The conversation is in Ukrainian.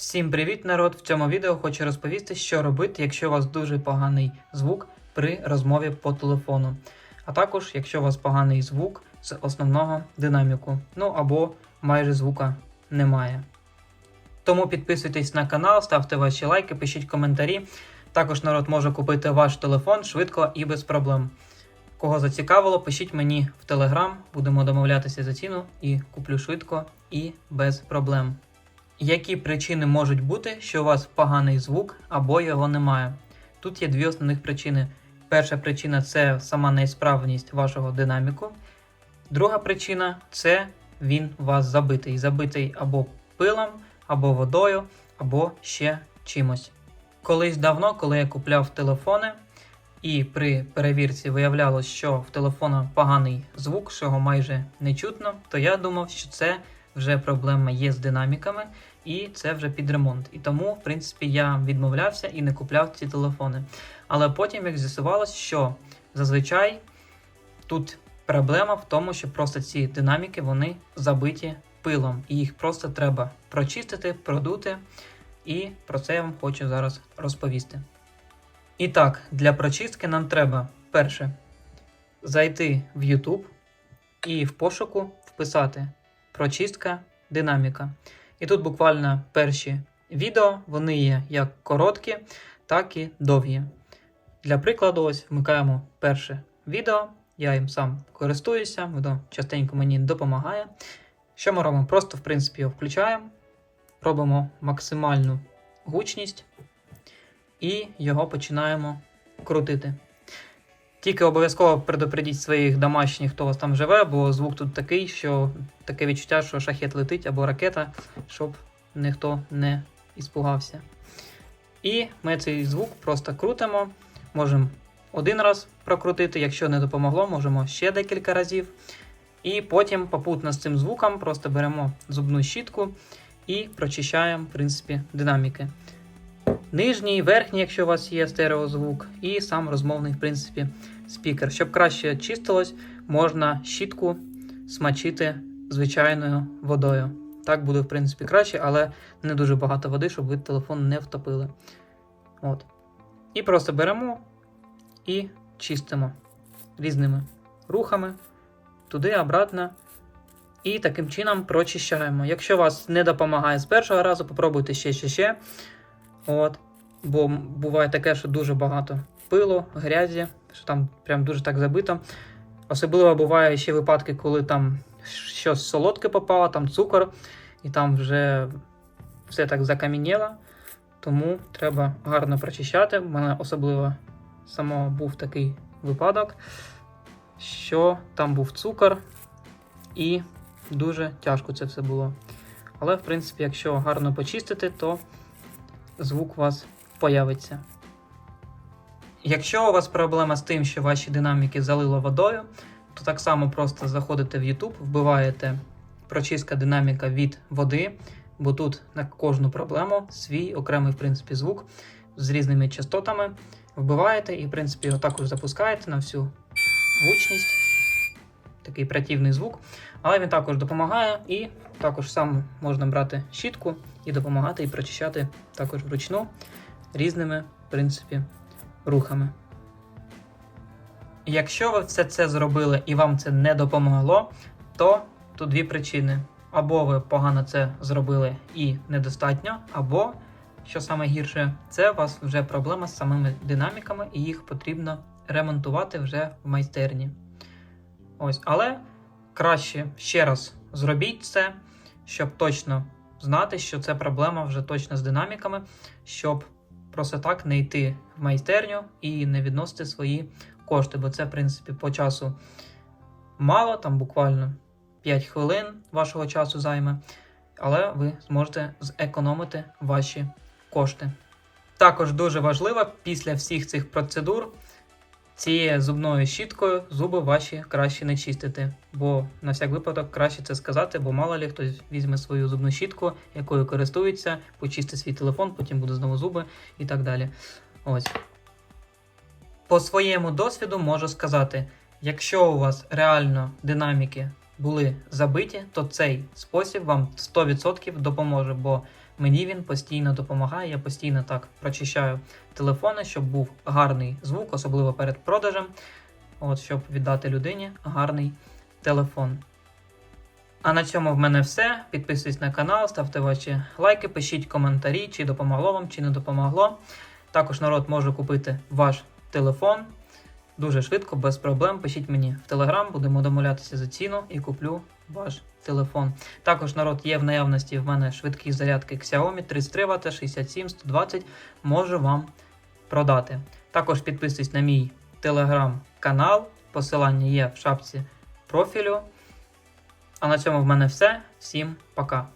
Всім привіт, народ! В цьому відео хочу розповісти, що робити, якщо у вас дуже поганий звук при розмові по телефону. А також, якщо у вас поганий звук з основного динаміку, ну або майже звука немає. Тому підписуйтесь на канал, ставте ваші лайки, пишіть коментарі. Також народ може купити ваш телефон швидко і без проблем. Кого зацікавило, пишіть мені в телеграм, будемо домовлятися за ціну і куплю швидко і без проблем. Які причини можуть бути, що у вас поганий звук або його немає? Тут є дві основних причини. Перша причина це сама неісправність вашого динаміку. Друга причина це він у вас забитий. Забитий або пилом, або водою, або ще чимось. Колись давно, коли я купляв телефони, і при перевірці виявлялось, що в телефона поганий звук, що його майже не чутно, то я думав, що це вже проблема є з динаміками, і це вже під ремонт. І тому, в принципі, я відмовлявся і не купляв ці телефони. Але потім, як з'ясувалось, що зазвичай тут проблема в тому, що просто ці динаміки вони забиті пилом, і їх просто треба прочистити, продути. І про це я вам хочу зараз розповісти. І так, для прочистки нам треба перше зайти в YouTube і в пошуку вписати прочистка динаміка. І тут буквально перші відео, вони є як короткі, так і довгі. Для прикладу, ось вмикаємо перше відео. Я їм сам користуюся, воно частенько мені допомагає. Що ми робимо? Просто, в принципі, його включаємо, робимо максимальну гучність і його починаємо крутити. Тільки обов'язково предупредіть своїх домашніх, хто у вас там живе, бо звук тут такий, що таке відчуття, що шахет летить або ракета, щоб ніхто не іспугався. І ми цей звук просто крутимо. Можемо один раз прокрутити, якщо не допомогло, можемо ще декілька разів. І потім попутно з цим звуком просто беремо зубну щітку і прочищаємо, в принципі, динаміки. Нижній, верхній, якщо у вас є стереозвук, і сам розмовний, в принципі, спікер. Щоб краще чистилось, можна щітку смачити звичайною водою. Так буде, в принципі, краще, але не дуже багато води, щоб ви телефон не втопили. От. І просто беремо і чистимо різними рухами, туди, обратно. І таким чином прочищаємо. Якщо вас не допомагає з першого разу, попробуйте ще ще ще. От. Бо буває таке, що дуже багато пилу, грязі, що там прям дуже так забито. Особливо буває ще випадки, коли там щось солодке попало, там цукор, і там вже все так закам'яніло. Тому треба гарно прочищати. У мене особливо самого був такий випадок, що там був цукор, і дуже тяжко це все було. Але, в принципі, якщо гарно почистити, то звук у вас появиться. Якщо у вас проблема з тим, що ваші динаміки залило водою, то так само просто заходите в YouTube, вбиваєте прочистка динаміка від води, бо тут на кожну проблему свій окремий в принципі, звук з різними частотами. Вбиваєте і, в принципі, його також запускаєте на всю гучність. Такий противний звук. Але він також допомагає, і також сам можна брати щітку і допомагати і прочищати також вручну різними, в принципі, рухами. Якщо ви все це зробили і вам це не допомогло, то тут дві причини. Або ви погано це зробили і недостатньо, або, що саме гірше, це у вас вже проблема з самими динаміками, і їх потрібно ремонтувати вже в майстерні. Ось, але краще ще раз зробіть це, щоб точно знати, що це проблема вже точно з динаміками, щоб просто так не йти в майстерню і не відносити свої кошти, бо це, в принципі, по часу мало, там буквально 5 хвилин вашого часу займе, але ви зможете зекономити ваші кошти. Також дуже важливо після всіх цих процедур цією зубною щіткою зуби ваші краще не чистити. Бо на всяк випадок краще це сказати, бо мало ли хтось візьме свою зубну щітку, якою користується, почистить свій телефон, потім буде знову зуби і так далі. Ось. По своєму досвіду можу сказати, якщо у вас реально динаміки були забиті, то цей спосіб вам 100% допоможе, бо Мені він постійно допомагає. Я постійно так прочищаю телефони, щоб був гарний звук, особливо перед продажем. От, щоб віддати людині гарний телефон. А на цьому в мене все. Підписуйтесь на канал, ставте ваші лайки, пишіть коментарі, чи допомогло вам, чи не допомогло. Також народ може купити ваш телефон дуже швидко, без проблем. Пишіть мені в Телеграм, будемо домовлятися за ціну і куплю ваш телефон. Також народ є в наявності в мене швидкі зарядки Xiaomi 33 Вт, 67, 120. Можу вам продати. Також підписуйтесь на мій телеграм-канал. Посилання є в шапці профілю. А на цьому в мене все. Всім пока.